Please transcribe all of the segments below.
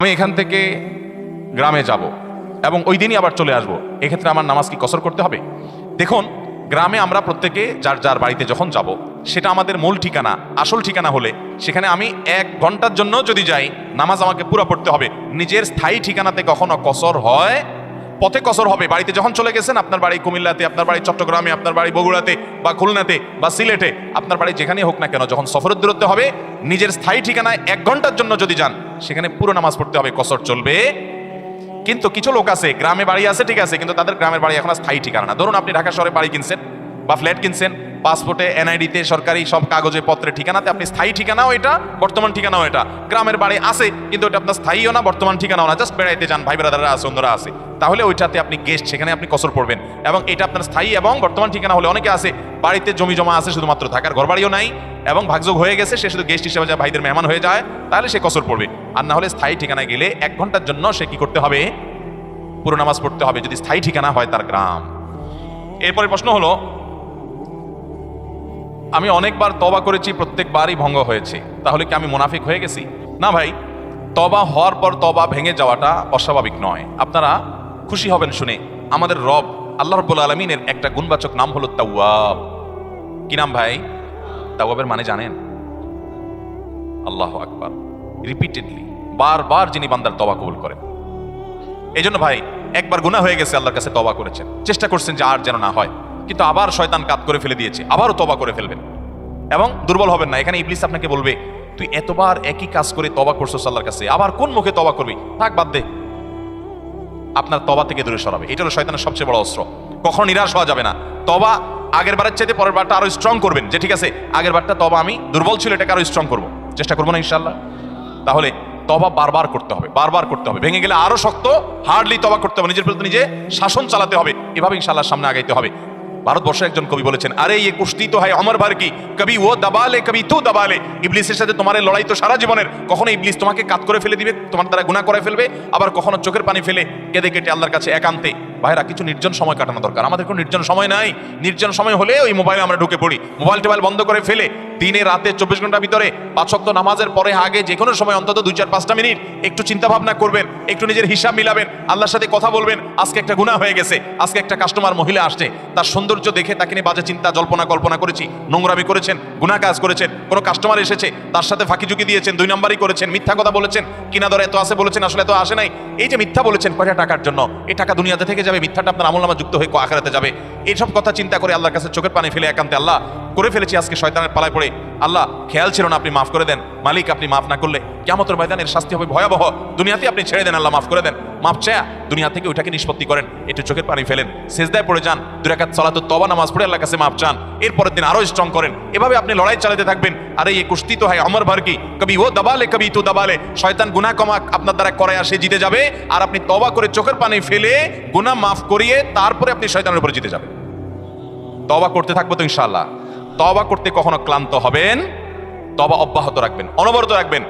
আমি এখান থেকে গ্রামে যাব এবং ওই দিনই আবার চলে আসব। এক্ষেত্রে আমার নামাজ কি কসর করতে হবে? দেখুন, গ্রামে আমরা প্রত্যেকে যার যার বাড়িতে যখন যাব, সেটা আমাদের মূল ঠিকানা, আসল ঠিকানা হলে সেখানে আমি এক ঘণ্টার জন্য যদি যাই, নামাজ আমাকে পুরা পড়তে হবে। নিজের স্থায়ী ঠিকানাতে কখনো কসর হয় পথে কসর হবে। বাড়িতে যখন চলে গেছেন, আপনার বাড়ি কুমিল্লাতে, আপনার বাড়ি চট্টগ্রামে, আপনার বাড়ি বগুড়াতে বা খুলনাতে বা সিলেটে, আপনার বাড়ি যেখানেই হোক না কেন, যখন সফরের দূরত্ব হবে, নিজের স্থায়ী ঠিকানায় এক ঘণ্টার জন্য যদি যান, সেখানে পুরো নামাজ পড়তে হবে, কসর চলবে। কিন্তু কিছু লোক আছে, গ্রামে বাড়ি আছে, ঠিক আছে, কিন্তু তাদের গ্রামের বাড়ি এখন স্থায়ী ঠিকানা না। ধরুন আপনি ঢাকা শহরে বাড়ি কিনছেন বা ফ্ল্যাট কিনছেন পাসপোর্টে, এনআইডিতে, সরকারি সব কাগজে, পত্রে ঠিকানাতে, আপনি স্থায়ী ঠিকানাও এটা, বর্তমান ঠিকানাও এটা। গ্রামের বাড়ি আছে, কিন্তু ওটা আপনার স্থায়ীও না, বর্তমান ঠিকানাও না, জাস্ট বেড়াইতে যান, ভাই ব্রাদাররা আছে, অন্যরা আছে। তাহলে ওইটাতে আপনি গেস্ট সেখানে আপনি কসর পড়বেন। এবং এটা আপনার স্থায়ী এবং বর্তমান ঠিকানা হলে অনেকে আছে, বাড়িতে জমি জমা আছে শুধুমাত্র থাকার ঘর বাড়িও নাই, এবং ভাগযোগ হয়ে গেছে, সে শুধু গেস্ট হিসেবে যায়, ভাইদের মেহমান হয়ে যায়, তাহলে সে কসর পড়বে। আর না হলে স্থায়ী ঠিকানায় গেলে এক ঘণ্টার জন্য সে কি করতে হবে? পুরো নামাজ পড়তে হবে, যদি স্থায়ী ঠিকানা হয় তার গ্রাম। এরপরে প্রশ্ন হলো আমি অনেকবার তবা করেছি, প্রত্যেকবারই ভঙ্গ হয়েছে। তাহলে কি আমি মুনাফিক হয়ে গেছি? না ভাই তবা হওয়ার পর তবা ভেঙে যাওয়াটা অস্বাভাবিক নয়। আপনারা খুশি হবেন শুনে। আমাদের রব আল্লাহ রব্বুল আলমিনের একটা গুণবাচক নাম হলো তাওয়াব। কি নাম ভাই? তাওয়াবের মানে জানেন? আল্লাহ আকবার। রিপিটেডলি বারবার যিনি বান্দার তবা কবুল করেন। এই জন্য ভাই, একবার গুনাহ হয়ে গেছে, আল্লাহর কাছে তবা করেছেন। চেষ্টা করছেন যে আর যেন না হয়। কিন্তু আবার শয়তান কাত করে ফেলে দিয়েছে, আবারও তবা করে ফেলবেন। এবং দুর্বল হবেন না, এখানে ইবলিস আপনাকে বলবে, তুই এতবার একই কাজ করে তবা করছ আল্লাহর কাছে, আবার কোন মুখে তবা করবি? থাক, বাদ দে। আপনার তবা থেকে দূরে সরাবে। এটা হলো শয়তানের সবচেয়ে বড় অস্ত্র। কখনো নিরাশ হওয়া যাবে না। তবা আগের বারের চাইতে পরের বারটা আরও স্ট্রং করবেন যে, ঠিক আছে, আগের বারটা তবা আমি দুর্বল ছিল, এটাকে আরও স্ট্রং করব। চেষ্টা করব না ইনশাল্লাহ তাহলে তবা বারবার করতে হবে, বারবার করতে হবে। ভেঙে গেলে আরও শক্ত হার্ডলি তবা করতে হবে। নিজের প্রতি নিজে শাসন চালাতে হবে। এভাবে ইনশাল্লাহ সামনে আগাইতে হবে। ভারতবর্ষে একজন কবি বলেছেন, আরে ইয়ে কুস্তি তো হয় অমর ভার কি? কবি ও দাবালে, কবি তো দাবালে। ইবলিসের সাথে তোমার লড়াই তো সারা জীবনের। কখনো ইবলিস তোমাকে কাত করে ফেলে দিবে, তোমার দ্বারা গুণা করে ফেলবে, আবার কখনো চোখের পানি ফেলে কেঁদে কেটে আল্লাহর কাছে একান্তে। ভাইরা, কিছু নির্জন সময় কাটানো দরকার। আমাদের কোনো নির্জন সময় নাই। নির্জন সময় হলে ওই মোবাইলে আমরা ঢুকে পড়ি। মোবাইল টোবাইল বন্ধ করে ফেলে দিনে, রাতে, চব্বিশ ঘণ্টার ভিতরে পাঁচক্ত নামাজের পরে আগে যে কোনো সময় অন্তত দুই চার পাঁচটা মিনিট একটু চিন্তা ভাবনা করবেন, একটু নিজের হিসাব মিলাবেন, আল্লাহর সাথে কথা বলবেন, আজকে একটা গুণা হয়ে গেছে, আজকে একটা কাস্টমার মহিলা আসছে, তার সৌন্দর্য দেখে তাকে নিয়ে বাজে চিন্তা, জল্পনা, কল্পনা করেছি, নোংরামি করেছেন গুণা কাজ করেছেন, কোনো কাস্টমার এসেছে, তার সাথে ফাঁকি ঝুঁকি দিয়েছেন, দুই নম্বরই করেছেন, মিথ্যা কথা বলেছেন, কিনা দরে এত আসে বলেছেন, আসলে এত আসে নাই। এই যে মিথ্যা বলেছেন, কয়টা টাকার জন্য? এই টাকা দুনিয়াতে থেকে যাবে, মিথ্যাটা আপনার আমল নামা যুক্ত হয়ে আখেরাতে যাবে। এইসব কথা চিন্তা করে আল্লাহর কাছে চোখের পানি ফেলে একান্তে আল্লাহ করে ফেলেছি, আজকে শয়তানের পালায় পড়ে। আল্লাহ, খেয়াল ছিল না আপনি মাফ করে দেন। মালিক, আপনি মাফ না করলে কেমন ময়দানের শাস্তি হবে ভয়াবহ। দুনিয়াতে আপনি ছেড়ে দেন, আল্লাহ মাফ করে দেন। চায়া দুনিয়া থেকে ওইটাকে নিষ্পত্তি করেন, একটু চোখের পানি ফেলেন, সেজদায় পড়ে যান দুরাকাত সালাতুত তবা নামাজ পড়ে আল্লাহ কাছে মাফ চান, এরপরের দিন আরও স্ট্রং করেন। এভাবে আপনি লড়াই চালাতে থাকবেন। আরে এই কুস্তি তো হয় অমর ভার কি? কবি, ও দাবালে, কবি তু দাবালে, শয়তান গুনা কমা আপনার দ্বারা করে আসে জিতে যাবে। আর আপনি তবা করে চোখের পানি ফেলে গুনা মাফ করিয়ে তারপরে আপনি শয়তানের উপরে জিতে যাবেন। তবা করতে থাকব তো ইনশাল্লাহ তবা করতে কখনো ক্লান্ত হবেন তবা অব্যাহত রাখবেন, অনবরত রাখবেন।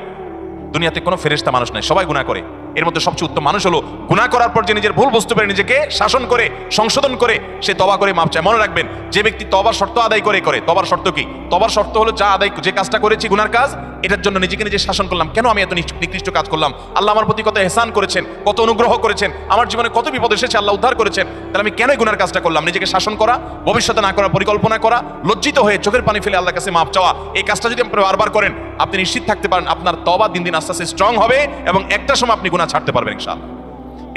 দুনিয়াতে কোনো ফেরেস্তা মানুষ নাই, সবাই গুণা করে। এর মধ্যে সবচেয়ে উত্তম মানুষ হলো গুণা করার পর যে নিজের ভুল বুঝতে পারে, নিজেকে শাসন করে, সংশোধন করে, সে তবা করে মাপ চায়। মনে রাখবেন, যে ব্যক্তি তবার শর্ত আদায় করে করে। তবার শর্ত কি? তবার শর্ত হলো যা আদায়, যে কাজটা করেছি, গুনার কাজ, এটার জন্য নিজেকে নিজে শাসন করলাম। কেন আমি এত নিকৃষ্ট কাজ করলাম? আল্লাহ আমার প্রতি কত এহসান করেছেন, কত অনুগ্রহ করেছেন, আমার জীবনে কত বিপদ এসেছে, আল্লাহ উদ্ধার করেছেন। তাহলে আমি কেন গুনার কাজটা করলাম? নিজেকে শাসন করা, ভবিষ্যতে না করার পরিকল্পনা করা, লজ্জিত হয়ে চোখের পানি ফেলে আল্লাহর কাছে মাপ চাওয়া। এই কাজটা যদি আপনি বারবার করেন, আপনি নিশ্চিত থাকতে পারেন, আপনার তবা দিন দিন আস্তে আস্তে স্ট্রং হবে এবং একটা সময় আপনি গুনাহ ছাড়তে পারবেন ইনশাআল্লাহ।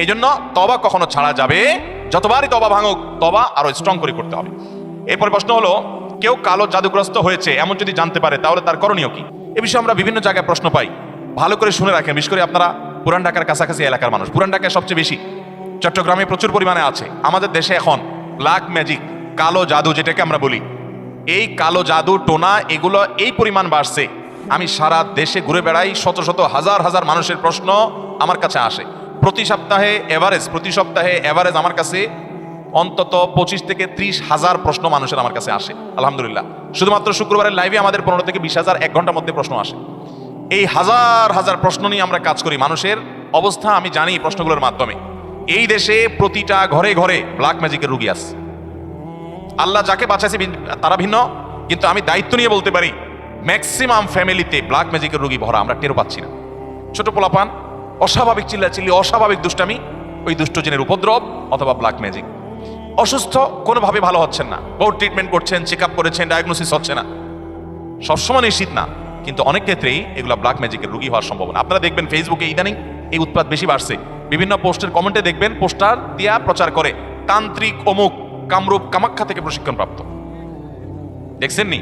এই জন্য তবা কখনো ছাড়া যাবে, যতবারই তবা ভাঙুক তবা আরও স্ট্রং করে করতে হবে। এরপর প্রশ্ন হলো, কেউ কালো জাদুগ্রস্ত হয়েছে, এমন যদি জানতে পারে, তাহলে তার করণীয় কি? এ বিষয়ে আমরা বিভিন্ন জায়গায় প্রশ্ন পাই। ভালো করে শুনে রাখেন, বিশেষ করে আপনারা পুরান ঢাকার কাছাকাছি এলাকার মানুষ। পুরান ঢাকায় সবচেয়ে বেশি চট্টগ্রামে প্রচুর পরিমাণে আছে। আমাদের দেশে এখন ব্ল্যাক ম্যাজিক কালো জাদু যেটাকে আমরা বলি। এই কালো জাদু, টোনা, এগুলো এই পরিমাণ বাড়ছে। আমি সারা দেশে ঘুরে বেড়াই শত শত হাজার হাজার মানুষের প্রশ্ন আমার কাছে আসে। প্রতি সপ্তাহে এভারেজ প্রতি সপ্তাহে এভারেজ আমার কাছে অন্তত পঁচিশ থেকে ত্রিশ হাজার প্রশ্ন মানুষের আমার কাছে আসে। আলহামদুলিল্লাহ। শুধুমাত্র শুক্রবারের লাইভে আমাদের পনেরো থেকে বিশ হাজার এক ঘণ্টার মধ্যে প্রশ্ন আসে। এই হাজার হাজার প্রশ্ন নিয়ে আমরা কাজ করি মানুষের অবস্থা, আমি জানি প্রশ্নগুলোর মাধ্যমে। এই দেশে প্রতিটা ঘরে ঘরে ব্ল্যাক ম্যাজিকের রুগী আছে। আল্লাহ যাকে বাঁচাইছে তারা ভিন্ন, কিন্তু আমি দায়িত্ব নিয়ে বলতে পারি ম্যাক্সিমাম ফ্যামিলিতে ব্ল্যাক ম্যাজিকের রোগী ভরা আমরা টেরও পাচ্ছি না। ছোট পোলাপান, অস্বাভাবিক চিল্লাচিল্লি, অস্বাভাবিক দুষ্টামি, ওই দুষ্টজনের উপদ্রব অথবা ব্ল্যাক ম্যাজিক অসুস্থ কোনোভাবে ভালো হচ্ছেন না। বহু ট্রিটমেন্ট করছেন চেক আপ করেছেন ডায়াগনোসিস হচ্ছে না। সবসময় নিশ্চিত না, কিন্তু অনেক ক্ষেত্রেই এগুলো ব্ল্যাক ম্যাজিকের রুগী হওয়ার সম্ভাবনা। আপনারা দেখবেন ফেসবুকে ইদানিং এই উৎপাদ বেশি বাড়ছে। বিভিন্ন পোস্টের কমেন্টে দেখবেন পোস্টার দিয়া প্রচার করে, তান্ত্রিক অমুক কামরূপ কামাখ্যা থেকে প্রশিক্ষণ প্রাপ্ত দেখছেন নি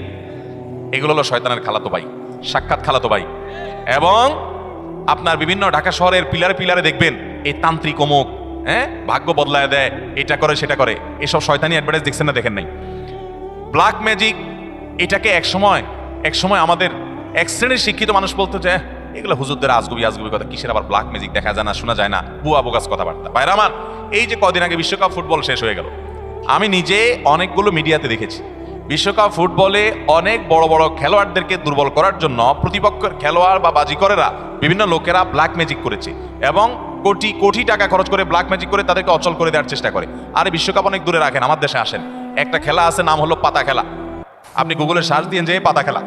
এগুলো হলো শয়তানের খালাতো ভাই, সাক্ষাৎ খালাতো ভাই। এবং আপনার বিভিন্ন ঢাকা শহরের পিলারে পিলারে দেখবেন, এই তান্ত্রিক অমুক হ্যাঁ? ভাগ্য বদলায় দেয়, এটা করে, সেটা করে। এসব শয়তানি অ্যাডভার্টাইজ দেখছেন না, দেখেন নাই। ব্ল্যাক ম্যাজিক এটাকে এক সময় এক সময় আমাদের এক শ্রেণির শিক্ষিত মানুষ বলতো যে এগুলো হুজুরদের আজগুবি আজগুবি কথা, কিসের আবার ব্ল্যাক ম্যাজিক দেখা যায় না, শোনা যায় না বুয়া বোগাস কথাবার্তা। বাইরে আমার, এই যে কদিন আগে বিশ্বকাপ ফুটবল শেষ হয়ে গেল, আমি নিজে অনেকগুলো মিডিয়াতে দেখেছি। বিশ্বকাপ ফুটবলে অনেক বড় বড় খেলোয়াড়দেরকে দুর্বল করার জন্য প্রতিপক্ষের খেলোয়াড় বা বাজিকরেরা বিভিন্ন লোকেরা ব্ল্যাক ম্যাজিক করেছে এবং কোটি কোটি টাকা খরচ করে ব্ল্যাক ম্যাজিক করে তাদেরকে অচল করে দেওয়ার চেষ্টা করে। আরে বিশ্বকাপ অনেক দূরে রাখেন, আমার দেশে আসেন। একটা খেলা আছে, নাম হলো পাতা খেলা। আপনি গুগলে সার্চ দিয়ে যে পাতা খেলা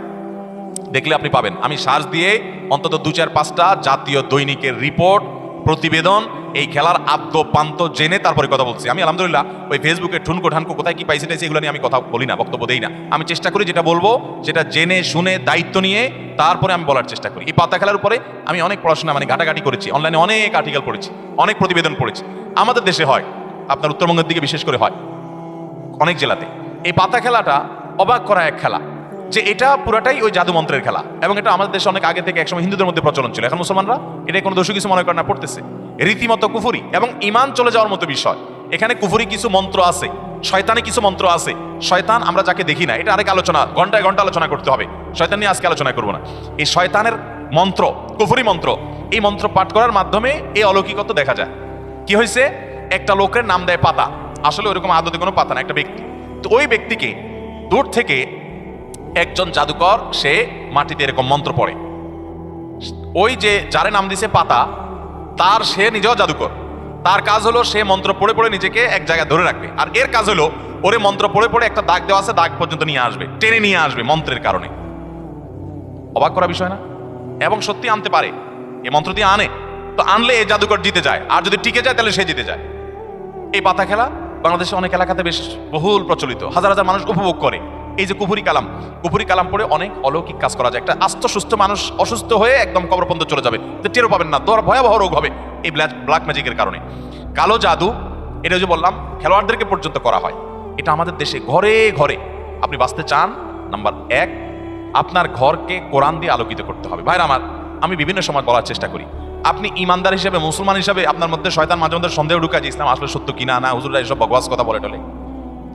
দেখলে আপনি পাবেন। আমি সার্চ দিয়ে অন্তত দু চার পাঁচটা জাতীয় দৈনিকের রিপোর্ট প্রতিবেদন, এই খেলার আদ্য পান্ত জেনে তারপরে কথা বলছি। আমি আলহামদুলিল্লাহ ওই ফেসবুকে ঠুনকো ঠানকো কোথায় কি পাইছে টাইছে এগুলো নিয়ে আমি কথা বলি না, বক্তব্য দেই না। আমি চেষ্টা করি যেটা বলব যেটা জেনে, শুনে, দায়িত্ব নিয়ে তারপরে আমি বলার চেষ্টা করি। এই পাতা খেলার উপরে আমি অনেক পড়াশোনা মানে ঘাটাঘাটি করেছি অনলাইনে অনেক আর্টিকেল পড়েছি, অনেক প্রতিবেদন পড়েছি। আমাদের দেশে হয়, আপনার উত্তরবঙ্গের দিকে বিশেষ করে হয়, অনেক জেলাতে। এই পাতা খেলাটা অবাক করা এক খেলা। যে এটা পুরাটাই ওই জাদু মন্ত্রের খেলা। এবং এটা আমাদের দেশে অনেক আগে থেকে একসময় হিন্দুদের মধ্যে প্রচলন ছিল। এখন মুসলমানরা এটা কোনো দোষী কিছু মনে করে না, পড়তেছে। রীতিমতো কুফুরি এবং ইমান চলে যাওয়ার মতো বিষয়। এখানে কুফুরি কিছু মন্ত্র আছে, শয়তানে কিছু মন্ত্র আছে। শয়তান আমরা যাকে দেখি না, এটা আরেক আলোচনা, ঘন্টায় ঘণ্টা আলোচনা করতে হবে। শয়তান নিয়ে আজকে আলোচনা করব না। এই শয়তানের মন্ত্র, কুফুরি মন্ত্র, এই মন্ত্র পাঠ করার মাধ্যমে এই অলৌকিকত্ব দেখা যায়। কি হয়েছে একটা লোকের নাম দেয় পাতা। আসলে ওরকম আদতে কোনো পাতা না, একটা ব্যক্তি। তো ওই ব্যক্তিকে দূর থেকে একজন জাদুকর, সে মাটিতে এরকম মন্ত্র পড়ে। ওই যে যারে নাম দিছে পাতা, তার সে নিজেও জাদুকর। তার কাজ হলো সে মন্ত্র পড়ে পড়ে নিজেকে এক জায়গায় ধরে রাখবে। আর এর কাজ হলো, ওরে মন্ত্র পড়ে পড়ে একটা দাগ দেওয়া আছে, দাগ পর্যন্ত নিয়ে আসবে, টেনে নিয়ে আসবে মন্ত্রের কারণে। অবাক করা বিষয় না? এবং সত্যি আনতে পারে। এ মন্ত্র দিয়ে আনে। তো আনলে এ জাদুকর জিতে যায়। আর যদি টিকে যায়, তাহলে সে জিতে যায়। এই পাতা খেলা বাংলাদেশে অনেক এলাকাতে বেশ বহুল প্রচলিত। হাজার হাজার মানুষ উপভোগ করে। এই যে কুপুরি কালাম কুপুরি কালাম পড়ে অনেক অলৌকিক কাজ করা যায়। একটা আস্ত, সুস্থ মানুষ অসুস্থ হয়ে একদম কবরপন্থ চলে যাবে। টেরও পাবেন না তোর ভয়াবহ রোগ হবে এই ব্ল্যাক ম্যাজিকের কারণে। কালো জাদু, এটা যে বললাম, খেলোয়াড়দেরকে পর্যন্ত করা হয়। এটা আমাদের দেশে ঘরে ঘরে। আপনি বাঁচতে চান, নাম্বার এক, আপনার ঘরকে কোরআন দিয়ে আলোকিত করতে হবে। ভাইরা আমার, আমি বিভিন্ন সময় বলার চেষ্টা করি। আপনি ইমানদার হিসেবে, মুসলমান হিসেবে আপনার মধ্যে শয়তান মাঝে মধ্যে সন্দেহ ঢুকায় যে ইসলাম আসলে সত্য কিনা না হুজুরা এসব বকবাস কথা বলে টলে।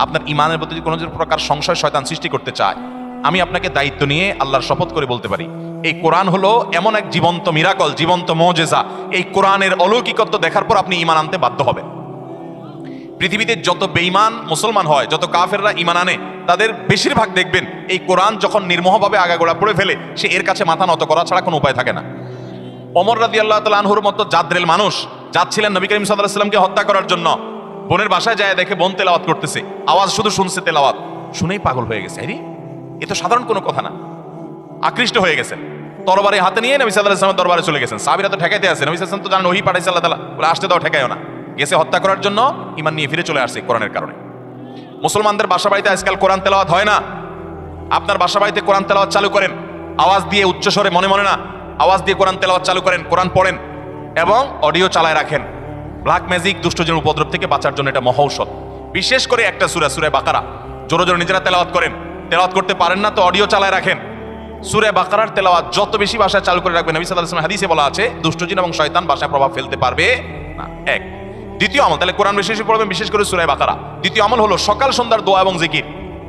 আপনার ইমানের প্রতি কোনো প্রকার সংশয় শয়তান সৃষ্টি করতে চায়, আমি আপনাকে দায়িত্ব নিয়ে আল্লাহর শপথ করে বলতে পারি। এই কোরআন হলো এমন এক জীবন্ত মিরাকল, জীবন্ত মজেজা। এই কোরআনের অলৌকিকত্ব দেখার পর আপনি ইমান আনতে বাধ্য হবেন। পৃথিবীতে যত বেঈমান মুসলমান হয়, যত কাফেররা ইমান আনে, তাদের বেশিরভাগ দেখবেন এই কোরআন যখন নির্মোহভাবে আগাগোড়া পড়ে ফেলে, সে এর কাছে মাথা নত করা ছাড়া কোনো উপায় থাকে না। অমর রাদি আল্লাহ তাল আনহুর মতো জাদ্রেল মানুষ যাচ্ছিলেন নবী করিম সাল্লাহ সাল্লামকে হত্যা করার জন্য। বোনের বাসায় যায়, দেখে বোন তেলাওয়াত করতেছে। আওয়াজ শুধু শুনছে তেলাওয়াত। শুনেই পাগল হয়ে গেছে আরে এ তো সাধারণ কোনো কথা না। আকৃষ্ট হয়ে গেছেন। তরবারে হাতে নিয়ে নবী সাল্লাহ ইসলামের দরবারে চলে গেছেন। সাবিরা তো ঠেকাইতে আছে নবী সাল্লাম তো জানেন, ওহি পাঠাইছে আল্লাহ তালা বলে, আসতে দাও, ঠেকাইও না। গেছে হত্যা করার জন্য ইমান নিয়ে ফিরে চলে আসছে কোরআনের কারণে। মুসলমানদের বাসা বাড়িতে আজকাল কোরআন তেলাওয়াত হয় না। আপনার বাসা বাড়িতে কোরআন তেলাওয়াত চালু করেন। আওয়াজ দিয়ে উচ্চস্বরে মনে মনে না। আওয়াজ দিয়ে কোরআন তেলাওয়াত চালু করেন, কোরআন পড়েন এবং অডিও চালায় রাখেন। ব্ল্যাক ম্যাজিক দুষ্টজনের উপদ্রব থেকে বাঁচার জন্য এটা মহৌষধ। বিশেষ করে একটা সুরা, সুরে বাকারা। জোরে জোরে নিজেরা তেলাওয়াত করেন। তেলাওয়াত করতে পারেন না তো অডিও চালায় রাখেন। সুরে বাকারার তেলাওয়াত যত বেশি বাসায় চালু করে রাখবেন নবী আলাইহি হাদিসে বলা আছে, দুষ্টজিন এবং শয়তান ভাষায় প্রভাব ফেলতে পারবে না। এক। দ্বিতীয় আমল, তাহলে কোরআন বেশি পড়বেন, বিশেষ করে সুরায় বাকারা। দ্বিতীয় আমল হলো সকাল সন্ধ্যার দোয়া এবং জিকির।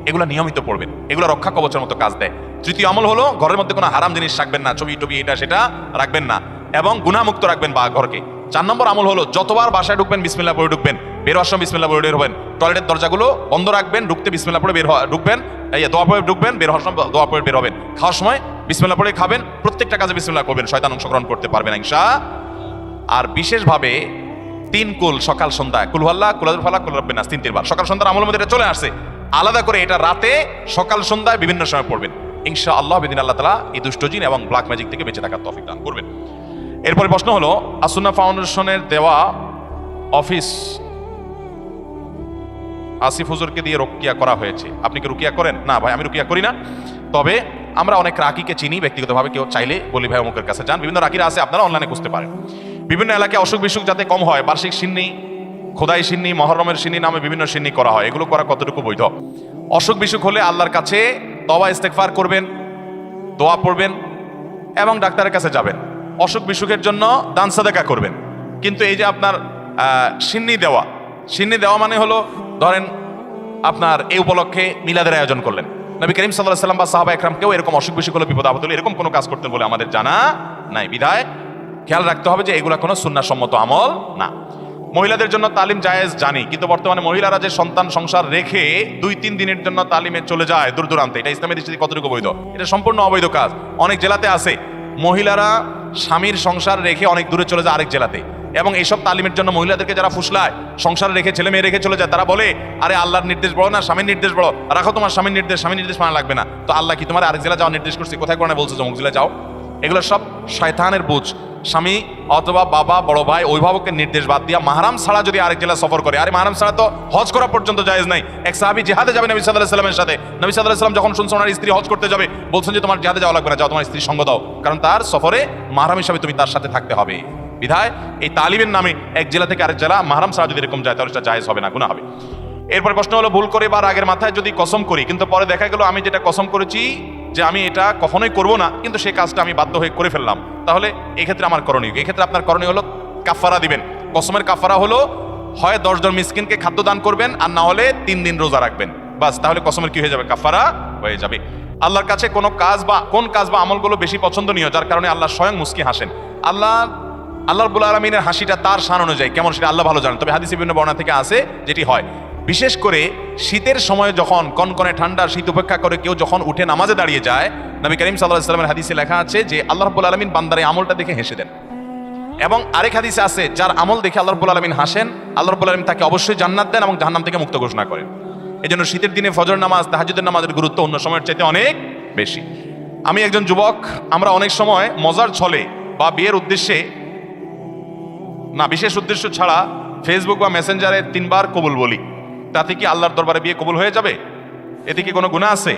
এগুলো নিয়মিত পড়বেন। এগুলো রক্ষা কবচের মতো কাজ দেয়। তৃতীয় আমল হলো ঘরের মধ্যে কোনো হারাম জিনিস রাখবেন না, ছবি টবি এটা সেটা রাখবেন না এবং গুণামুক্ত রাখবেন বা ঘরকে। চার নম্বর আমল হলো, যতবার বাসায় ঢুকবেন বিসমিল্লা পড়ে ঢুকবেন, বের হওয়ার সময় বিসমিল্লা পড়ে বের হবেন। টয়লেটের দরজাগুলো বন্ধ রাখবেন, ঢুকতে বিসমিল্লা পড়ে বের হওয়া, ঢুকবেন, এই দোয়া পড়ে ঢুকবেন, বের হওয়ার সময় দোয়া পড়ে বের হবেন। খাওয়ার সময় বিসমিল্লা পড়ে খাবেন, প্রত্যেকটা কাজে বিসমিল্লা করবেন, শয়তান অংশগ্রহণ করতে পারবেন ইনশা। আর বিশেষভাবে তিন কুল, সকাল, সন্ধ্যা কুলহাল্লা কুলাদুল কুল নাস তিন তিনবার সকাল, সন্ধ্যার আমলের মধ্যে চলে আসে আলাদা করে এটা রাতে, সকাল, সন্ধ্যায় বিভিন্ন সময় পড়বেন। ইনশা আল্লাহ বিদিন আল্লাহ তালা এই দুষ্টজিন এবং ব্ল্যাক ম্যাজিক থেকে বেঁচে থাকার তফিক দান করবেন। এরপরে প্রশ্ন হলো, আসুন্না ফাউন্ডেশনের দেওয়া অফিস আসিফ হুজুরকে দিয়ে রুকিয়া করা হয়েছে। আপনি কি রুকিয়া করেন? না ভাই, আমি রুকিয়া করি না। তবে আমরা অনেক রাকিকে চিনি, ব্যক্তিগতভাবে কেউ চাইলে বলি ভাই অমুকের কাছে যান। বিভিন্ন রাকিরা আছে, আপনারা অনলাইনে খুঁজতে পারেন। বিভিন্ন এলাকায় অসুখ বিসুখ যাতে কম হয়, বার্ষিক সিন্নি, খোদাই সিন্নি, মহরমের সিন্নি নামে বিভিন্ন সিন্নি করা হয়। এগুলো করা কতটুকু বৈধ? অসুখ বিসুখ হলে আল্লাহর কাছে তবা ইস্তেকফার করবেন, দোয়া পড়বেন এবং ডাক্তারের কাছে যাবেন। অসুখ বিসুখের জন্য দান সাদাকা করবেন। কিন্তু এই যে আপনার সিন্নি দেওয়া সিন্নি দেওয়া মানে হলো, ধরেন আপনার এই উপলক্ষে মিলাদের আয়োজন করলেন। নবী করিম সাল্লাহ সাল্লাম বা সাহাবা একরাম কেউ এরকম অসুখ বিসুখ হলো, বিপদ আপদ হলে, এরকম কোনো কাজ করতেন বলে আমাদের জানা নাই, বিধায়। খেয়াল রাখতে হবে যে এগুলা কোনো সুন্নাসম্মত আমল না। মহিলাদের জন্য তালিম জায়েজ জানি, কিন্তু বর্তমানে মহিলারা যে সন্তান সংসার রেখে দুই তিন দিনের জন্য তালিমে চলে যায়, দূর দূরান্তে, এটা ইসলামের দৃষ্টিতে কতটুকু বৈধ এটা সম্পূর্ণ অবৈধ কাজ। অনেক জেলাতে আছে, মহিলারা স্বামীর সংসার রেখে অনেক দূরে চলে যায় আরেক জেলাতে। এবং এইসব তালিমের জন্য মহিলাদেরকে যারা ফুসলায়, সংসার রেখে ছেলে মেয়ে রেখে চলে যায়, তারা বলে, আরে আল্লাহর নির্দেশ বড় না, স্বামীর নির্দেশ বড়। রাখো তোমার স্বামীর নির্দেশ স্বামীর নির্দেশ মানা লাগবে না। তো আল্লাহ কি তোমার আরেক জেলা যাওয়ার নির্দেশ করছে? কোথায় কোনো বলছে অমুক জেলা যাও? এগুলো সব শয়তানের বুঝ। স্বামী অথবা বাবা, বড় ভাই অভিভাবকের নির্দেশ বাদ দিয়া মাহারাম ছাড়া যদি আরেক জেলা সফর করে, আরে মাহারাম ছাড়া তো হজ করা পর্যন্ত জায়েজ নাই। এক সাহাবি জেহাদে যাবে নবী সাল্লাহ সাল্লামের সাথে। নবী সাল্লাহ সাল্লাম যখন শুনছেন ওনার স্ত্রী হজ করতে যাবে, বলছেন যে, তোমার জেহাদে যাওয়া লাগবে না, যাও, তোমার স্ত্রী সঙ্গ দাও। কারণ তার সফরে মাহারাম হিসাবে তুমি তার সাথে থাকতে হবে। বিধায় এই তালিমের নামে এক জেলা থেকে আরেক জেলা মাহারাম ছাড়া যদি এরকম যায়, তাহলে সেটা জায়েজ হবে না গুণা হবে। এরপর প্রশ্ন হলো, ভুল করে বা আগের মাথায় যদি কসম করি? কিন্তু পরে দেখা গেল, আমি যেটা কসম করেছি যে আমি এটা কখনোই করব না, কিন্তু সেই কাজটা আমি বাধ্য হয়ে করে ফেললাম। তাহলে এক্ষেত্রে আমার করণীয়? এক্ষেত্রে আপনার করণীয় হলো কাফারা দিবেন। কসমের কাফারা হলো, হয় দশজন মিসকিনকে খাদ্য দান করবেন, আর না হলে তিন দিন রোজা রাখবেন। বাস, তাহলে কসমের কি হয়ে যাবে? কাফারা হয়ে যাবে। আল্লাহর কাছে কোনো কাজ বা, কোন কাজ বা আমলগুলো বেশি পছন্দনীয়, যার কারণে আল্লাহ স্বয়ং মুস্কি হাসেন। আল্লাহ আল্লাহ রবুল আলমিনের হাসিটা তার শান অনুযায়ী, কেমন সেটা আল্লাহ ভালো জানেন। তবে হাদিসে বিভিন্ন বর্ণা থেকে আসে যেটি হয় বিশেষ করে শীতের সময় যখন কনকনে ঠান্ডা, শীত উপেক্ষা করে কেউ যখন উঠে নামাজে দাঁড়িয়ে যায়, নবী করিম সাল্লাহ সাল্লামের হাদিসে লেখা আছে যে, আল্লাহ রবুল আলমিন বান্দারে আমলটা দেখে হেসে দেন। এবং আরেক হাদিসে আছে, যার আমল দেখে আল্লাহ রবুল আলমিন হাসেন, আল্লাহ রবুল আলমিন তাকে অবশ্যই জান্নাত দেন এবং জাহান্নাম থেকে মুক্ত ঘোষণা করেন। এই জন্য শীতের দিনে ফজর নামাজ তাহাজুদের নামাজের গুরুত্ব অন্য সময়ের চাইতে অনেক বেশি। আমি একজন যুবক, আমরা অনেক সময় মজার ছলে বা বিয়ের উদ্দেশ্যে, না, বিশেষ উদ্দেশ্য ছাড়া ফেসবুক বা মেসেঞ্জারে তিনবার কবুল বলি। তাতে কি আল্লাহর দরবারে বিয়ে কবুল হয়ে যাবে? এতে কি কোনো গুণা আছে?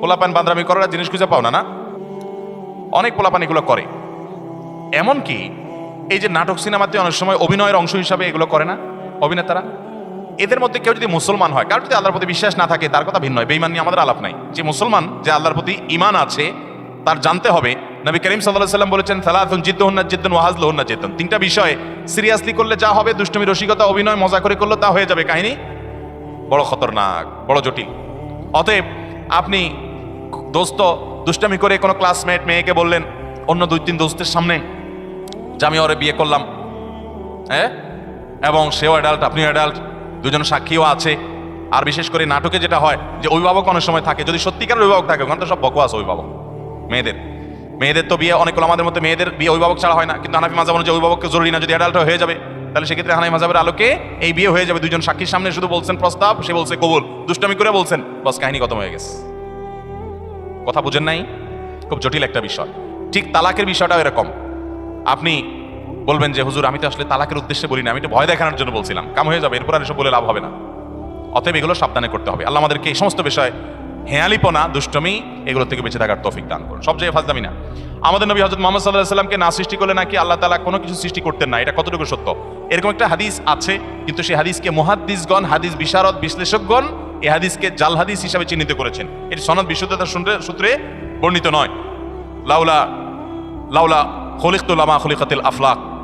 পোলাপান বান্দ্রামি করার জিনিস খুঁজে পাও না না? অনেক পোলাপান এগুলো করে। এমনকি এই যে নাটক সিনেমাতে অনেক সময় অভিনয়ের অংশ হিসাবে এগুলো করে না, অভিনেতারা? এদের মধ্যে কেউ যদি মুসলমান হয়, কারোর যদি আল্লাহর প্রতি বিশ্বাস না থাকে, তার কথা ভিন্ন হয় বেইমান নিয়ে আমাদের আলাপ নাই। যে মুসলমান, যে আল্লাহর প্রতি ইমান আছে, তার জানতে হবে, নবী করিম সাল্লাহ সাল্লাম বলেছেন, সালাতুন জিদ্দ হন্না জিদ্দন ওয়াহাজল হন্না জিদ্দন। তিনটা বিষয় সিরিয়াসলি করলে যা হবে, দুষ্টমি, রসিকতা, অভিনয়, মজা করে করলে তা হয়ে যাবে। কাহিনী? বড় খতরনাক, বড় জটিল। অতএব আপনি দোস্ত, দুষ্টামি করে কোনো ক্লাসমেট মেয়েকে বললেন, অন্য দুই তিন দোস্তের সামনে, যে আমি ওরে বিয়ে করলাম হ্যাঁ? এবং সেও অ্যাডাল্ট আপনিও অ্যাডাল্ট দুজন সাক্ষীও আছে। আর বিশেষ করে নাটকে যেটা হয়, যে অভিভাবক অনেক সময় থাকে, যদি সত্যিকার অভিভাবক থাকে, ওখানে তো সব বকওয়াস অভিভাবক, মেয়েদের। মেয়েদের তো বিয়ে অনেকগুলো আমাদের মধ্যে মেয়েদের বিয়ে অভিভাবক ছাড়া হয় না, কিন্তু হানাফি মাজাব অনুযায়ী অভিভাবককে জরুরি না, যদি অ্যাডাল্ট হয়ে যাবে তাহলে সেক্ষেত্রে হানাফি মাজাবের আলোকে এই বিয়ে হয়ে যাবে দুজন সাক্ষীর সামনে। শুধু বলছেন প্রস্তাব, সে বলছে কবুল। দুষ্টামি করে বলছেন, বস, কাহিনী খতম হয়ে গেছে। কথা বুঝেন নাই? খুব জটিল একটা বিষয়। ঠিক তালাকের বিষয়টাও এরকম। আপনি বলবেন যে, হুজুর, আমি তো আসলে তালাকের উদ্দেশ্যে বলি না, আমি তো ভয় দেখানোর জন্য বলছিলাম। কাম হয়ে যাবে, এরপর আর এসব বলে লাভ হবে না। অতএব এগুলো সাবধানে করতে হবে। আল্লাহ আমাদেরকে এই সমস্ত বিষয় হেয়ালিপনা, দুষ্টমি, এগুলো থেকে বেঁচে থাকার তফিক দান করুন। সব জায়গায় ফাজদামি না। আমাদের নবী হজরত মোহাম্মদ সাল্লাহ সাল্লামকে না সৃষ্টি করলে নাকি আল্লাহ তালা কোনো কিছু সৃষ্টি করতেন না। এটা কতটুকু সত্য? এরকম একটা হাদিস আছে, কিন্তু সেই হাদিসকে মুহাদ্দিসগণ, হাদিস বিশারদ বিশ্লেষকগণ এই হাদিসকে জাল হাদিস হিসাবে চিহ্নিত করেছেন। এটি সনদ বিশুদ্ধতা সূত্রে- সূত্রে বর্ণিত নয়। লাউলা লাউলা খলিকুল্লামা খলিকাতিল আফলাক।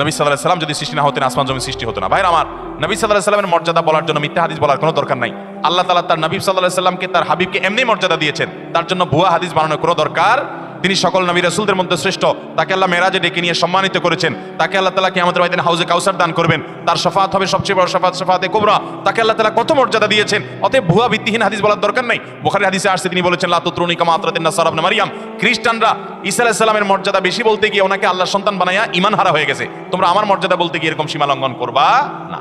নবী সাল্লাহ সাল্লাম যদি সৃষ্টি না হতেন, আসমান জমি সৃষ্টি হতো না। ভাইর আমার, নবী সাল্লাহ সাল্লামের মর্যাদা বলার জন্য মিথ্যা হাদিস বলার কোনো দরকার নাই। আল্লাহ তালা তার নবী সাল্লাহ সাল্লামকে তার হাবিবকে এমনি মর্যাদা দিয়েছেন। তার জন্য ভুয়া হাদিস বানানোর কোনো দরকার তিনি সকল নবী রাসূলদের মধ্যে শ্রেষ্ঠ। তাকে আল্লাহ মেরাজে ডেকে নিয়ে সম্মানিত করেছেন। তাকে আল্লাহ তালা আমাদের বাইদিন হাউজে কাউসার দান করবেন। তার শফাত হবে সবচেয়ে বড় সফাত শফাতে কোবরা। তাকে আল্লাহ তালা কত মর্যাদা দিয়েছেন। অতএব ভুয়া ভিত্তিহীন হাদিস বলার দরকার নাই। বুখারী হাদিসে আসছে, তিনি বলেছেন লাতুত্রুনি কামা আতরাতিন নাসার ইবনে মারিয়াম। খ্রিস্টানরা ঈসা আলাইহিস সালামের মর্যাদা বেশি বলতে গিয়ে ওনাকে আল্লাহর সন্তান বানায়া ইমান হারা হয়ে গেছে। তোমরা আমার মর্যাদা বলতে গিয়ে এরকম সীমা লঙ্ঘন করবা না।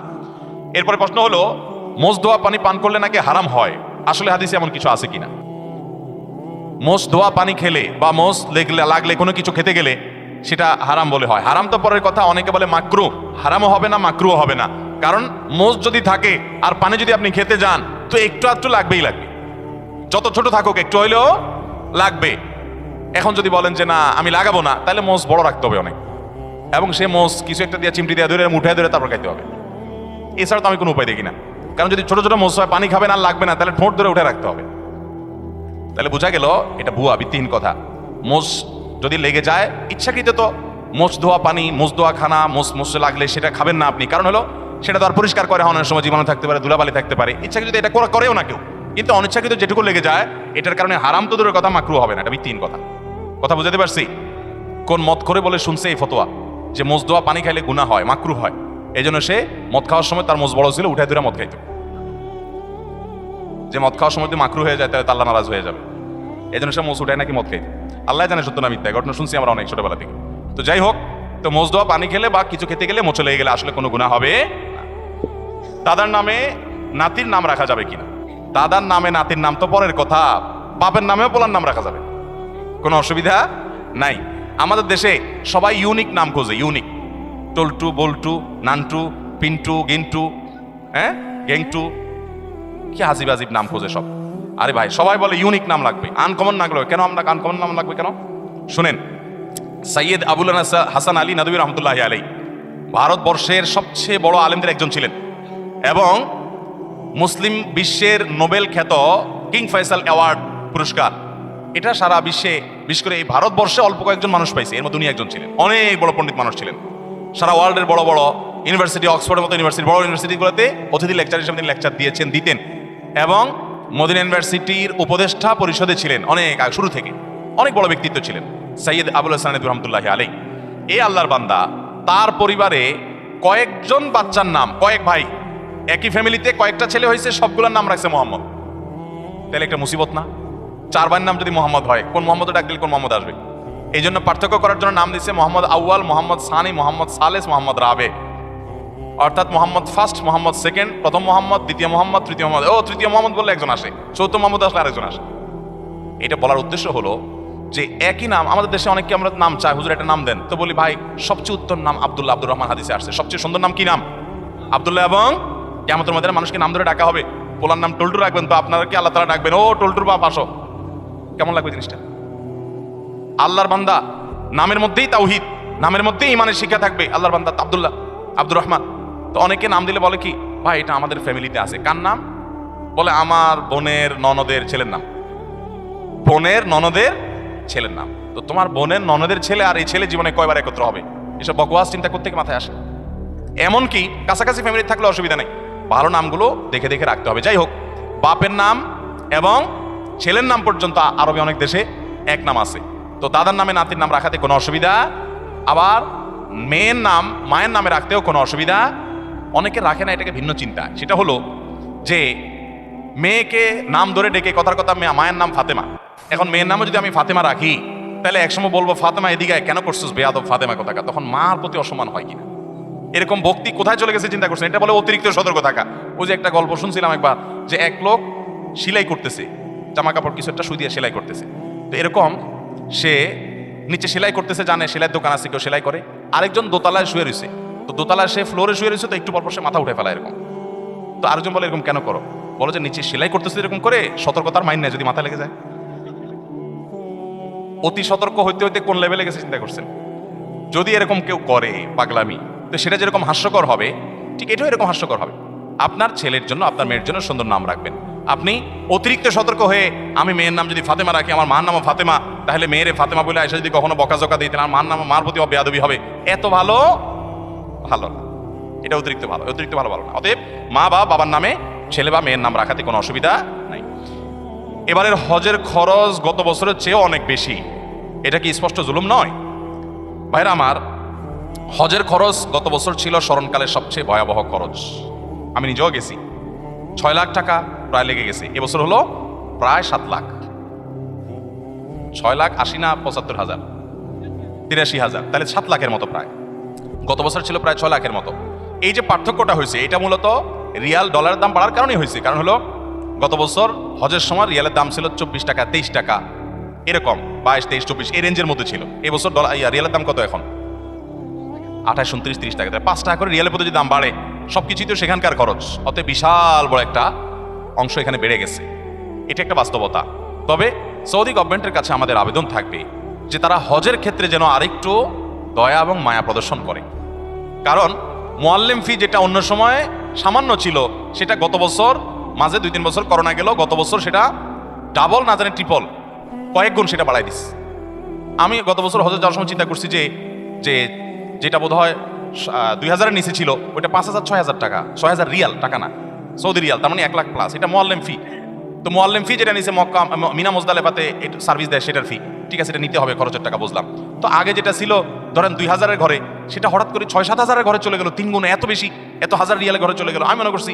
এরপরে প্রশ্ন হলো মোজ ধোয়া পানি পান করলে নাকি হারাম হয়? আসলে হাদিসে এমন কিছু আছে কিনা? মোষ ধোয়া পানি খেলে বা মোষ লেগলে, লাগলে কোনো কিছু খেতে গেলে সেটা হারাম বলে হয়। হারাম তো পরের কথা, অনেকে বলে মাকরু। হারামও হবে না, মাকরুও হবে না। কারণ মোজ যদি থাকে আর পানি যদি আপনি খেতে যান, তো একটু আধটু লাগবেই লাগবে। যত ছোট থাকুক, একটু হইলেও লাগবে। এখন যদি বলেন যে না, আমি লাগাবো না, তাহলে মোজ বড় রাখতে হবে অনেক। এবং সে মোজ কিছু একটা দিয়ে চিমটি দিয়ে ধরে, মুঠে ধরে তারপর খাইতে হবে। এছাড়া তো আমি কোনো উপায় দেখি না। কারণ যদি ছোট ছোট মোজ হয়, পানি খাবে না লাগবে না, তাহলে ঠোঁট ধরে উঠে রাখতে হবে। তাহলে বোঝা গেল এটা ভুয়া ভিত্তিহীন কথা। মোষ যদি লেগে যায়, ইচ্ছাকৃত তো। মোষ ধোয়া পানি, মোষ ধোয়া খানা, মোষ মোষে লাগলে সেটা খাবেন না আপনি। কারণ হলো, সেটা তো আর পরিষ্কার করে অনেক সময় জীবাণু থাকতে পারে, ধুলাবালি থাকতে পারে। ইচ্ছাকৃত এটা করা করেও না কেউ। কিন্তু অনিচ্ছাকৃত যেটুকু লেগে যায়, এটার কারণে হারাম তো দূরের কথা, মাকরু হবে না। এটা ভিত্তিহীন কথা। কথা বুঝাতে পারছি? কোন মত করে বলে শুনছে এই ফতোয়া? যে মোজ ধোয়া পানি খাইলে গুণা হয়, মাকরু হয়। এই জন্য সে মদ খাওয়ার সময় তার মোজ বড় ছিল উঠে ধরে মদ খাইতো। যে মদ খাওয়ার সময় যদি মাকরু হয়ে যায়, তাহলে তাল্লা নারাজ হয়ে যাবে। এই জন্য সে মোজ উঠায় নাকি মদ খাইতো। আল্লাহ জানে সত্য না ঘটনা শুনছি আমরা অনেক ছোটবেলা থেকে। তো যাই হোক, তো মোজ দেওয়া পানি খেলে বা কিছু খেতে গেলে মোচে লেগে গেলে আসলে কোনো গুণা হবে দাদার নামে নাতির নাম রাখা যাবে কিনা? দাদার নামে নাতির নাম তো পরের কথা, বাপের নামেও পোলার নাম রাখা যাবে। কোনো অসুবিধা নাই। আমাদের দেশে সবাই ইউনিক নাম খোঁজে ইউনিক টল্টু, বল্টু, নান্টু, পিন্টু, গিন্টু হ্যাঁ? গেংটু কি হাজিব আজিব নাম খোঁজে সব। আরে ভাই, সবাই বলে ইউনিক নাম লাগবে। আনকমন না লাগবে। কেন আমরা আনকমন নাম লাগবে কেন? শুনেন সৈয়দ আবুল হাসা- হাসান আলী নদী রহমতুল্লাহ আলাই ভারতবর্ষের সবচেয়ে বড় আলেমদের একজন ছিলেন। এবং মুসলিম বিশ্বের নোবেল খ্যাত কিং ফয়সাল অ্যাওয়ার্ড পুরস্কার। এটা সারা বিশ্বে, বিশেষ করে এই ভারতবর্ষে অল্প কয়েকজন মানুষ পাইছে। এর মধ্যে উনি একজন ছিলেন। অনেক বড় পণ্ডিত মানুষ ছিলেন। সারা ওয়ার্ল্ডের বড় বড় ইউনিভার্সিটি অক্সফোর্ডের মতো ইউনিভার্সিটি বড় ইউনিভার্সিটিগুলোতে অতিথি লেকচার হিসেবে তিনি লেকচার দিয়েছেন, দিতেন। এবং মদিনা ইউনিভার্সিটির উপদেষ্টা পরিষদে ছিলেন অনেক শুরু থেকে। অনেক বড় ব্যক্তিত্ব ছিলেন, সৈয়দ আবুল হাসান রহমতুল্লাহ আলী এই আল্লাহর বান্দা, তার পরিবারে কয়েকজন বাচ্চার নাম, কয়েক ভাই, একই ফ্যামিলিতে কয়েকটা ছেলে হয়েছে, সবগুলোর নাম রাখছে মোহাম্মদ। তাহলে একটা মুসিবত না? চার ভাইয়ের নাম যদি মোহাম্মদ হয়, কোন মোহাম্মদ ডাক দিলে কোন মোহাম্মদ আসবে? এই জন্য পার্থক্য করার জন্য নাম দিচ্ছে মোহাম্মদ আউয়াল, মোহাম্মদ সানি, মোহাম্মদ সালেস, মোহাম্মদ রাবে। অর্থাৎ মোহাম্মদ ফার্স্ট মোহাম্মদ সেকেন্ড প্রথম মোহাম্মদ, দ্বিতীয় মোহাম্মদ, তৃতীয় মোহাম্মদ। ও, তৃতীয় মোহাম্মদ বললে একজন আসে চৌথ মোহাম্মদ আসলে আরেকজন আসে। এটা বলার উদ্দেশ্য হলো যে একই নাম, আমাদের দেশে অনেককে আমরা নাম চাই, হুজুর একটা নাম দেন, তো বলি, ভাই, সবচেয়ে উত্তর নাম আব্দুল্লাহ আব্দুর রহমান হাদিসে আসছে। সবচেয়ে সুন্দর নাম কি নাম? আবদুল্লাহ এবং কেমতের মধ্যে মানুষকে নাম ধরে ডাকা হবে। পোলার নাম টল্টু রাখবেন তো আপনারা কি আল্লাহ তালা ডাকবেন। ও, টল্টুর বাপ, আসো। কেমন লাগবে জিনিসটা? আল্লাহর বান্দা, নামের মধ্যেই তাওহিদ, নামের মধ্যেই ইমানের শিক্ষা থাকবে। আল্লাহর বান্দা আবদুল্লাহ আব্দুর রহমান। তো অনেকে নাম দিলে বলে কি, ভাই, এটা আমাদের ফ্যামিলিতে আছে। কার নাম? বলে, আমার বোনের ননদের ছেলের নাম। বোনের ননদের ছেলের নাম। তো তোমার বোনের ননদের ছেলে আর এই ছেলে জীবনে কয়বার একত্র হবে? এসব বকওয়াস চিন্তা করতে মাথায় আসে? এমনকি কাছাকাছি ফ্যামিলি থাকলে অসুবিধা নেই। ভালো নামগুলো দেখে দেখে রাখতে হবে। যাই হোক, বাপের নাম এবং ছেলের নাম পর্যন্ত আরবে অনেক দেশে এক নাম আছে। তো দাদার নামে নাতির নাম রাখাতে কোনো অসুবিধা। আবার মেয়ের নাম, মায়ের নামে রাখতেও কোনো অসুবিধা অনেকে রাখে না এটাকে ভিন্ন চিন্তা। সেটা হলো যে মেয়েকে নাম ধরে ডেকে কথার কথা মেয়ে- মায়ের নাম ফাতেমা। এখন মেয়ের নামও যদি আমি ফাতেমা রাখি, তাহলে একসময় বলব, ফাতেমা, এদিকে কেন করছিস বেয়াদব ফাতেমা কথা তখন মার প্রতি অসম্মান হয় কিনা? এরকম ভক্তি কোথায় চলে গেছে চিন্তা করছেন? এটা বলে অতিরিক্ত সতর্ক থাকা। ওই যে একটা গল্প শুনছিলাম একবার, যে এক লোক সেলাই করতেছে জামা কাপড় কিছু একটা সুই দিয়ে সেলাই করতেছে। তো এরকম সে নিচে সেলাই করতেছে, জানে সেলাইয়ের দোকান আছে, কেউ সেলাই করে। আরেকজন দোতলায় শুয়ে রয়েছে। তো দোতলা সে ফ্লোরে শুয়ে রয়েছে, তো একটু পরপর সে মাথা উঠে ফেলা এরকম। তো আরেকজন বলে, এরকম কেন করো? বলো যে, নিচে সেলাই করতেছে এরকম করে, সতর্কতার মাইন নেই যদি মাথা লেগে যায়। অতি সতর্ক হইতে হইতে কোন লেভেলে গেছে চিন্তা করছেন? যদি এরকম কেউ করে পাগলামি, তো সেটা যেরকম হাস্যকর হবে, ঠিক এটাও এরকম হাস্যকর হবে। আপনার ছেলের জন্য, আপনার মেয়ের জন্য সুন্দর নাম রাখবেন। আপনি অতিরিক্ত সতর্ক হয়ে, আমি মেয়ের নাম যদি ফাতেমা রাখি, আমার মার নামও ফাতেমা, তাহলে মেয়েরে ফাতেমা বলে এসে যদি কখনো বকাজকা দিই তাহলে আমার মার নাম মার প্রতি বেয়াদবি হবে। এত ভালো ভালো না। এটা অতিরিক্ত ভালো অতিরিক্ত ভালো ভালো না। অতএব মা বা বাবার নামে, ছেলে বা মেয়ের নাম রাখাতে কোনো অসুবিধা নাই। এবারের হজের খরচ গত বছরের চেয়েও অনেক বেশি। এটা কি স্পষ্ট জুলুম নয়? ভাইরা আমার, হজের খরচ গত বছর ছিল স্মরণকালের সবচেয়ে ভয়াবহ খরচ। আমি নিজেও গেছি। ছয় লাখ টাকা প্রায় লেগে গেছে। এবছর হলো প্রায় সাত লাখ। ছয় লাখ আশি না পঁচাত্তর হাজার। তিরাশি হাজার। তাহলে সাত লাখের মতো প্রায়। গত বছর ছিল প্রায় ছ লাখের মতো। এই যে পার্থক্যটা হয়েছে, এটা মূলত রিয়াল ডলারের দাম বাড়ার কারণেই হয়েছে। কারণ হলো, গত বছর হজের সময় রিয়ালের দাম ছিল চব্বিশ টাকা, তেইশ টাকা। এরকম, বাইশ, তেইশ, চব্বিশ, এই রেঞ্জের মধ্যে ছিল। এই বছর ডলার রিয়ালের দাম কত এখন? আঠাশ, উনত্রিশ, তিরিশ টাকা। পাঁচ টাকা করে রিয়ালের প্রতি যদি দাম বাড়ে সব কিছুই তো সেখানকার খরচ। অতএব বিশাল বড় একটা অংশ এখানে বেড়ে গেছে। এটা একটা বাস্তবতা। তবে সৌদি গভর্নমেন্টের কাছে আমাদের আবেদন থাকবে যে তারা হজের ক্ষেত্রে যেন আরেকটু দয়া এবং মায়া প্রদর্শন করে। কারণ মোয়াল্লেম ফি যেটা অন্য সময় সামান্য ছিল, সেটা গত বছর, মাঝে দুই তিন বছর করোনা গেল গত বছর সেটা ডাবল না জানে ট্রিপল কয়েক গুণ সেটা বাড়াই দিস আমি গত বছর হজে যাওয়ার সময় চিন্তা করছি যে যে যেটা বোধ হয় দুই হাজারের নিচে ছিল, ওইটা পাঁচ হাজার, ছয় হাজার টাকা, ছয় হাজার রিয়াল, টাকা না, সৌদি রিয়াল, তার মানে এক লাখ প্লাস এটা মোয়াল্লেম ফি। তো মোয়াল্লেম ফি যেটা নিচে মক্কা, মিনা মোজদালেফাতে সার্ভিস দেয় সেটার ফি ঠিক আছে এটা নিতে হবে খরচের টাকা, বুঝলাম। তো আগে যেটা ছিল, ধরেন দুই হাজারের ঘরে, সেটা হঠাৎ করে ছয় সাত হাজারের ঘরে চলে গেল, তিন গুণ এত বেশি, এত হাজার রিয়ালের ঘরে চলে গেল। আমি মনে করছি,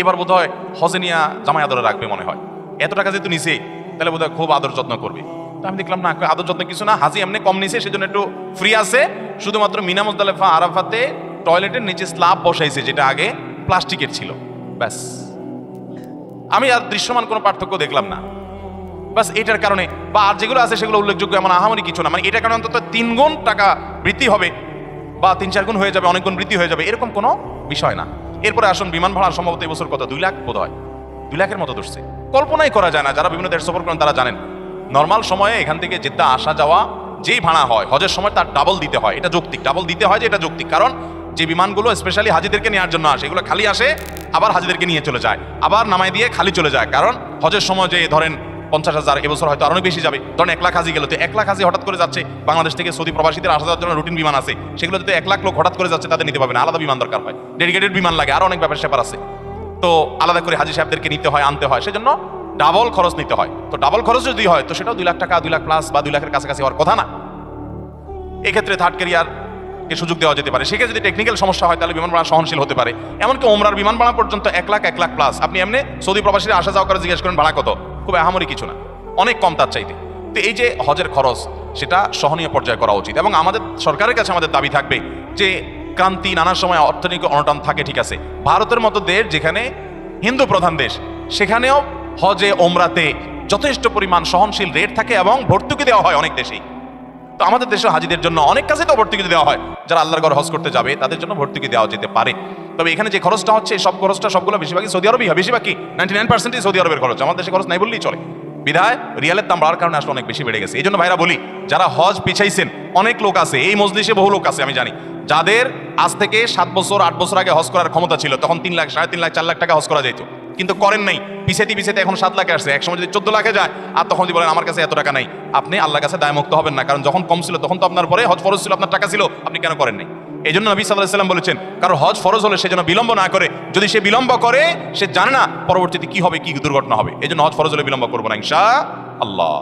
এবার বোধ হয় হজে নিয়ে জামাই আদরে রাখবে মনে হয়। এত টাকা যেহেতু নিছে, তাহলে বোধ খুব আদর যত্ন করবে। তো আমি দেখলাম, না, আদর যত্ন কিছু না, হাজি এমনি কম নিছে, সেজন্য একটু ফ্রি আছে। শুধুমাত্র মিনা মুজদালেফা আরাফাতে টয়লেটের নিচে স্ল্যাব বসাইছে, যেটা আগে প্লাস্টিকের ছিল। ব্যাস। আমি আর দৃশ্যমান কোনো পার্থক্য দেখলাম না। বাস এটার কারণে, বা আর যেগুলো আছে সেগুলো উল্লেখযোগ্য, এমন আহামরি কিছু না। মানে এটার কারণে অন্তত তিন গুণ টাকা বৃদ্ধি হবে, বা তিন চার গুণ হয়ে যাবে, অনেক গুণ বৃদ্ধি হয়ে যাবে, এরকম কোনো বিষয় না। এরপরে আসুন, বিমান ভাড়া সম্ভবত এবছর কত? দুই লাখ বোধ হয় দুই লাখের মতো ধরছে। কল্পনাই করা যায় না, যারা বিভিন্ন দেশ সফর করেন তারা জানেন। নর্মাল সময়ে এখান থেকে জেদ্দা আসা যাওয়া, যেই ভাড়া হয়, হজের সময় তার ডাবল দিতে হয়। এটা যৌক্তিক। ডাবল দিতে হয় যে এটা যৌক্তিক। কারণ যে বিমানগুলো স্পেশালি হাজিদেরকে নেওয়ার জন্য আসে, এগুলো খালি আসে, আবার হাজিদেরকে নিয়ে চলে যায়। আবার নামায় দিয়ে খালি চলে যায়, কারণ হজের সময় যে ধরেন পঞ্চাশ হাজার এবছর হয়তো আরও অনেক বেশি যাবে, ধরেন এক লাখ হাজি গেল, তো এক লাখ হাজি হঠাৎ করে যাচ্ছে, বাংলাদেশ থেকে সৌদি প্রবাসীদের আসা যাওয়ার জন্য রুটিন বিমান আছে, সেগুলো যদি এক লাখ লোক হঠাৎ করে যাচ্ছে, তাদের নিতে পারবে না, আলাদা বিমান দরকার হয় ডেডিকেটেড বিমান লাগে, আরও অনেক ব্যাপার স্যাপার আছে। তো আলাদা করে হাজি সাহেবদেরকে নিতে হয়, আনতে হয়, সেজন্য ডাবল খরচ নিতে হয়। তো ডাবল খরচ যদি হয়, তো সেটাও দুই লাখ টাকা, দুই লাখ প্লাস বা দুই লাখের কাছাকাছি হওয়ার কথা না। এক্ষেত্রে থার্ড ক্যারিয়ার কে সুযোগ দেওয়া যেতে পারে? সেক্ষেত্রে যদি টেকনিক্যাল সমস্যা হয়, তাহলে বিমান ভাড়া সহনশীল হতে পারে। এমনকি ওমরার বিমান ভাড়া পর্যন্ত এক লাখ এক লাখ প্লাস আপনি এমনি সৌদি প্রবাসীরা আসা যাওয়া করে জিজ্ঞেস করেন, ভাড়া কত? খুব আহামরি কিছু না। অনেক কম তার চাইতে। তো এই যে হজের খরচ, সেটা সহনীয় পর্যায়ে করা উচিত। এবং আমাদের সরকারের কাছে আমাদের দাবি থাকবে যে ক্রান্তি, নানা সময় অর্থনৈতিক অনটন থাকে, ঠিক আছে। ভারতের মতো দেশ যেখানে হিন্দু প্রধান দেশ, সেখানেও হজে, ওমরাতে যথেষ্ট পরিমাণ সহনশীল রেট থাকে এবং ভর্তুকি দেওয়া হয় অনেক দেশেই। তো আমাদের দেশে হাজিদের জন্য অনেক কাছে তো ভর্তুকি দেওয়া হয়। যারা আল্লাহর ঘর হজ করতে যাবে, তাদের জন্য ভর্তুকি দেওয়া যেতে পারে। তবে এখানে যে খরচটা হচ্ছে সব খরচটা সবগুলো বেশিরভাগই সৌদি আরবই হয়। বেশিরভাগই নাইনটি নাইন পার্সেন্টই সৌদি আরবের খরচ। আমাদের দেশে খরচ নাই বললেই চলে। বিধায় রিয়ালের দাম বাড়ার কারণে আসলে অনেক বেশি বেড়ে গেছে। এই জন্য ভাইরা বলি, যারা হজ পিছাইছেন, অনেক লোক আছে, এই মজলিসে বহু লোক আছে, আমি জানি। যাদের আজ থেকে সাত বছর, আট বছর আগে হজ করার ক্ষমতা ছিল, তখন তিন লাখ, সাড়ে তিন লাখ, চার লাখ টাকা হজ করা যেত কিন্তু করেন নাই, পিছাইতে পিছাইতে এখন সাত লাখে আসছে। একসময় যদি চোদ্দ লাখে যায়, আর তখন যদি বলেন, আমার কাছে এত টাকা নাই, আপনি আল্লাহর কাছে দায়মুক্ত হবেন না। কারণ যখন কম ছিল, তখন তো আপনার পরে হজ ফরজ ছিল, আপনার টাকা ছিল, আপনি কেন করেন নাই? এই জন্য নবী সাল্লাহ সাল্লাম বলেছেন, কারও হজ ফরজ হলে সে যেন বিলম্ব না করে, যদি সে বিলম্ব করে, সে জানে না পরবর্তীতে কি হবে, কি দুর্ঘটনা হবে। এই জন্য হজ ফরজ হলে বিলম্ব করব না ইনশা আল্লাহ